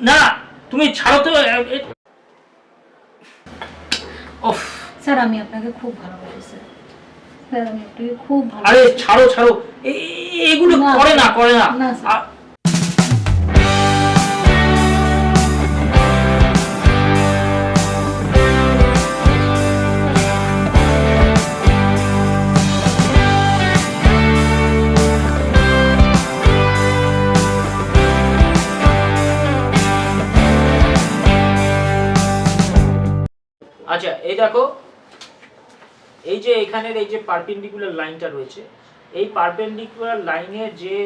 না তুমি ছাড়ো তো ওফ। স্যার আমি আপনাকে খুব ভালোবাসি স্যার। স্যার আমি আপনাকে খুব আরে ছাড়ো ছাড়ো। এগুলো না, করে না করে না। দেখো, এই যে এখানের এই যে পারপেন্ডিকুলার লাইনটা রয়েছে, এই পারপেন্ডিকুলার লাইনের যে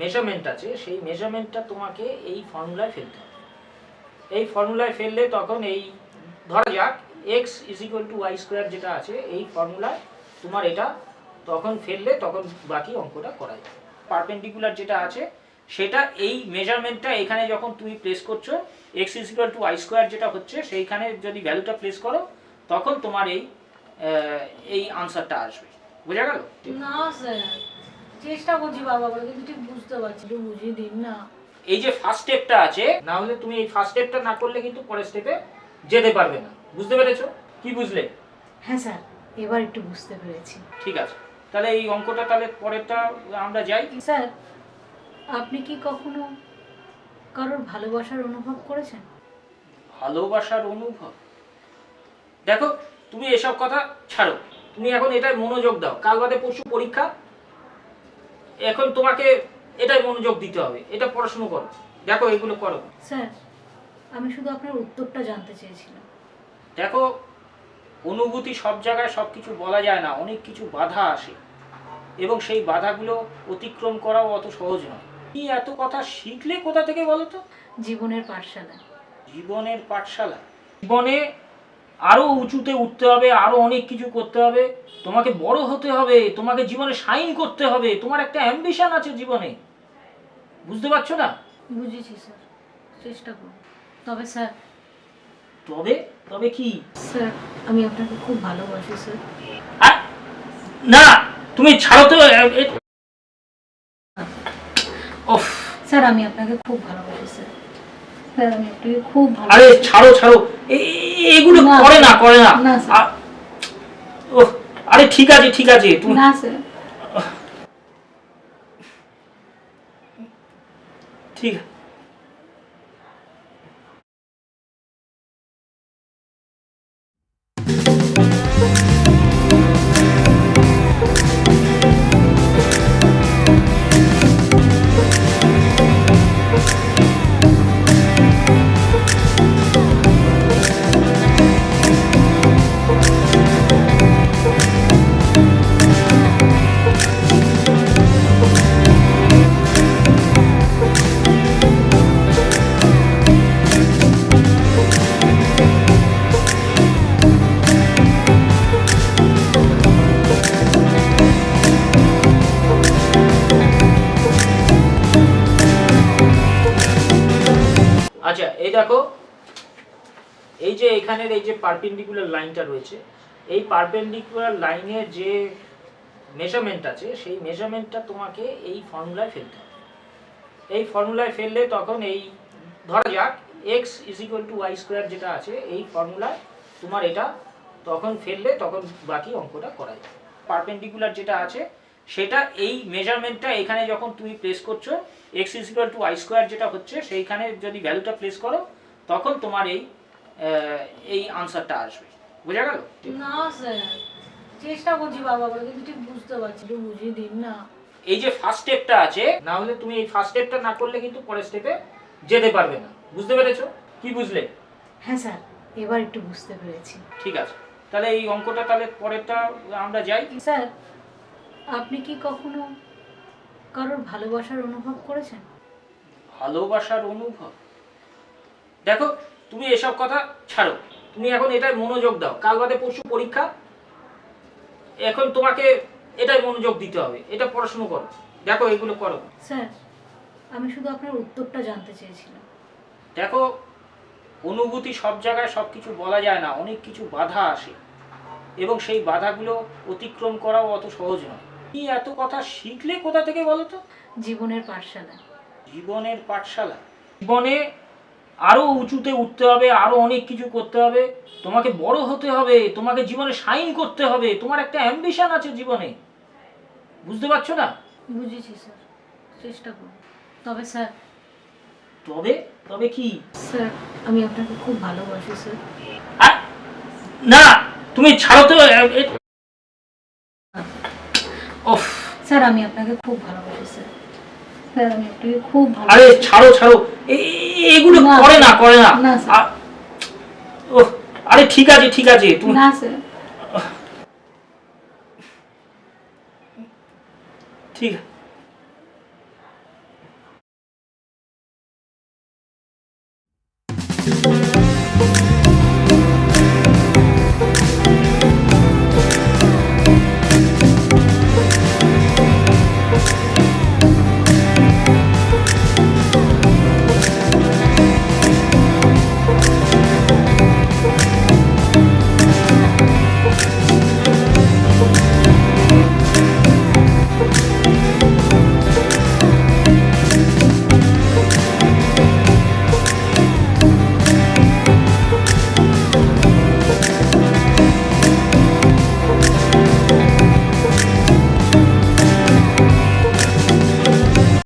মেজারমেন্ট আছে, সেই মেজারমেন্টটা তোমাকে এই ফর্মুলায় ফেলতে হবে। এই ফর্মুলায় ফেললে তখন এই, ধরা যাক x is equal to y square যেটা আছে, এই ফর্মুলায় তোমার এটা তখন ফেললে তখন বাকি অঙ্কটা করা যায় পারপেন্ডিকুলার যেটা আছে সেটা এই মেজারমেন্টটা এখানে যখন তুমি প্লেস করছ x is equal to I square যেটা হচ্ছে সেইখানে যদি ভ্যালুটা প্লেস করো তখন তোমার এই এই আনসারটা আসবে। বোঝা গেল? না স্যার চেষ্টা করছি বাবা করে কিন্তু ঠিক বুঝতে পারছি একটু বুঝিয়ে দিন না। এই যে ফার্স্ট স্টেপটা আছে না হলে তুমি এই ফার্স্ট স্টেপটা না করলে কিন্তু পরের স্টেপে যেতে পারবে না। বুঝতে পেরেছ? কি বুঝলে? হ্যাঁ স্যার এবার একটু বুঝতে পেরেছি। ঠিক আছে। তাহলে এই অঙ্কটা তাহলে পরেরটা আমরা যাই। স্যার আপনি কি কখনো কারোর ভালোবাসার অনুভব করেছেন? ভালোবাসার অনুভব? দেখো তুমি এসব কথা ছাড়ো। তুমি এখন এটাই মনোযোগ দাও। কাল বাদে পরশু পরীক্ষা। এখন তোমাকে এটাই মনোযোগ দিতে হবে। এটা পড়াশুনো করো। দেখো এগুলো করো। স্যার আমি শুধু আপনার উত্তরটা জানতে চেয়েছিলাম। দেখো অনুভূতি সব জায়গায় সব কিছু বলা যায় না। অনেক কিছু বাধা আসে। এবং সেই বাধাগুলো অতিক্রম করাও অত সহজ নয়। কি এত কথা শিখলে কোথা থেকে বলো তো জীবনের পাঠশালায় জীবনের পাঠশালা? জীবনে আরও উঁচুতে উঠতে হবে আরও অনেক কিছু করতে হবে। তোমাকে বড় হতে হবে তোমাকে জীবনে সাইন করতে হবে। তোমার একটা অ্যাম্বিশন আছে জীবনে। বুঝতে পারছ না? বুঝেছি স্যার চেষ্টা করুন তবে স্যার তবে? তবে কি? স্যার আমি আপনাকে খুব ভালোবাসি স্যার। না তুমি ছাড়ো তো ওফ। স্যার আমি আপনাকে খুব ভালোবাসি স্যার। স্যার আমি আপনাকে খুব আরে ছাড়ো ছাড়ো। এগুলো করে না করে না। ওহ, আরে ঠিক আছে ঠিক আছে তুমি না স্যার। ঠিক আছে দেখো, এই যে এখানের এই যে পারপেন্ডিকুলার লাইনটা রয়েছে, এই পারপেন্ডিকুলার লাইনের যে মেজারমেন্ট আছে, সেই মেজারমেন্টটা তোমাকে এই ফর্মুলায় ফেলতে হবে। এই ফর্মুলায় ফেললে তখন এই, ধরা যাক x is equal to y square যেটা আছে, এই ফর্মুলায় তোমার এটা তখন ফেললে তখন বাকি অঙ্কটা করা যায় পারপেন্ডিকুলার যেটা আছে সেটা এই মেজারমেন্টটা এখানে যখন তুমি প্লেস করছ x is equal to I square যেটা হচ্ছে সেইখানে যদি ভ্যালুটা প্লেস করো তখন তোমার এই এই আনসারটা আসবে। বোঝা গেল? না স্যার চেষ্টা করছি বাবা করে কিন্তু ঠিক বুঝতে পারছি একটু বুঝিয়ে দিন না। এই যে ফার্স্ট স্টেপটা আছে না হলে তুমি এই ফার্স্ট স্টেপটা না করলে কিন্তু পরের স্টেপে যেতে পারবে না। বুঝতে পেরেছ? কি বুঝলে? হ্যাঁ স্যার এবার একটু বুঝতে পেরেছি। ঠিক আছে। তাহলে এই অঙ্কটা তাহলে পরেরটা আমরা যাই। স্যার আপনি কি কখনো কারোর ভালোবাসার অনুভব করেছেন? ভালোবাসার অনুভব? দেখো তুমি এসব কথা ছাড়ো। তুমি এখন এটাই মনোযোগ দাও। কাল বাদে পরশু পরীক্ষা। এখন তোমাকে এটাই মনোযোগ দিতে হবে। এটা পড়াশুনো করো। দেখো এগুলো করো। স্যার আমি শুধু আপনার উত্তরটা জানতে চেয়েছিলাম। দেখো অনুভূতি সব জায়গায় সব কিছু বলা যায় না। অনেক কিছু বাধা আসে। এবং সেই বাধাগুলো অতিক্রম করাও অত সহজ নয়। কি এত কথা শিখলে কোথা থেকে বলো তো? জীবনের পাঠশালায় জীবনের পাঠশালা? জীবনে আরও উঁচুতে উঠতে হবে আরও অনেক কিছু করতে হবে। তোমাকে বড় হতে হবে তোমাকে জীবনে শাইন করতে হবে। তোমার একটা অ্যাম্বিশন আছে জীবনে। বুঝতে পারছ না? বুঝেছি স্যার চেষ্টা করব। তবে স্যার তবে? তবে কি? স্যার আমি আপনাকে খুব ভালোবাসি স্যার। না! তুমি ছাড়ো তো স্যার আমি আপনাকে খুব ভালোবাসি স্যার। স্যার আমি আপনাকে খুব আরে ছাড়ো ছাড়ো। এগুলো করে না করে না। ওহ, আরে ঠিক আছে ঠিক আছে তুমি না স্যার। ঠিক